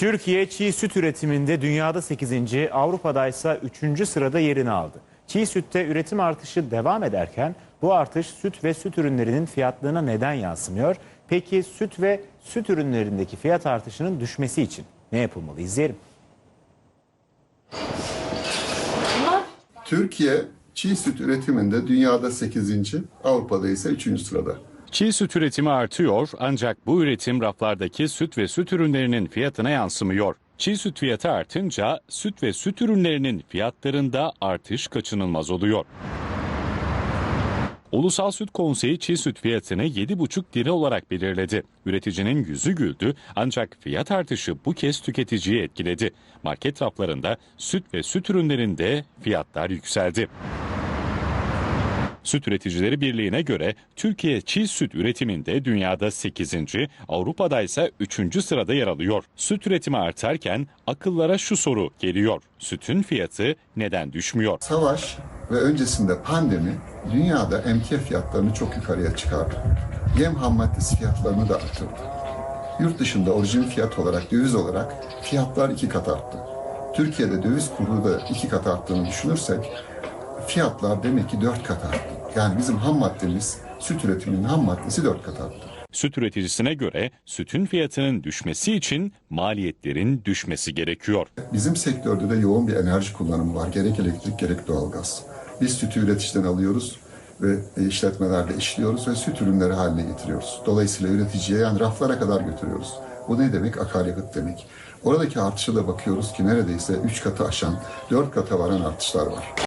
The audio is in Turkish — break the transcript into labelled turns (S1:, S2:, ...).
S1: Türkiye çiğ süt üretiminde dünyada 8. Avrupa'da ise 3. sırada yerini aldı. Çiğ sütte üretim artışı devam ederken bu artış süt ve süt ürünlerinin fiyatlarına neden yansımıyor? Peki süt ve süt ürünlerindeki fiyat artışının düşmesi için ne yapılmalı? İzleyelim.
S2: Türkiye çiğ süt üretiminde dünyada 8. Avrupa'da ise 3. sırada.
S3: Çiğ süt üretimi artıyor ancak bu üretim raflardaki süt ve süt ürünlerinin fiyatına yansımıyor. Çiğ süt fiyatı artınca süt ve süt ürünlerinin fiyatlarında artış kaçınılmaz oluyor. Ulusal Süt Konseyi çiğ süt fiyatını 7,5 lira olarak belirledi. Üreticinin yüzü güldü ancak fiyat artışı bu kez tüketiciyi etkiledi. Market raflarında süt ve süt ürünlerinde fiyatlar yükseldi. Süt Üreticileri Birliği'ne göre Türkiye çiğ süt üretiminde dünyada 8. Avrupa'da ise 3. sırada yer alıyor. Süt üretimi artarken akıllara şu soru geliyor. Sütün fiyatı neden düşmüyor?
S2: Savaş ve öncesinde pandemi dünyada emtia fiyatlarını çok yukarıya çıkardı. Yem ham maddesi fiyatlarını da arttırdı. Yurt dışında orijin fiyat olarak, döviz olarak fiyatlar iki kat arttı. Türkiye'de döviz kuru da iki kat arttığını düşünürsek fiyatlar demek ki dört kat arttı. Yani bizim ham maddemiz, süt üretiminin ham maddesi dört kat arttı.
S3: Süt üreticisine göre sütün fiyatının düşmesi için maliyetlerin düşmesi gerekiyor.
S2: Bizim sektörde de yoğun bir enerji kullanımı var. Gerek elektrik gerek doğalgaz. Biz sütü üreticiden alıyoruz ve e, işletmelerde işliyoruz ve süt ürünleri haline getiriyoruz. Dolayısıyla üreticiye yani raflara kadar götürüyoruz. Bu ne demek? Akaryakıt demek. Oradaki artışa da bakıyoruz ki neredeyse 3 katı aşan, 4 kata varan artışlar var.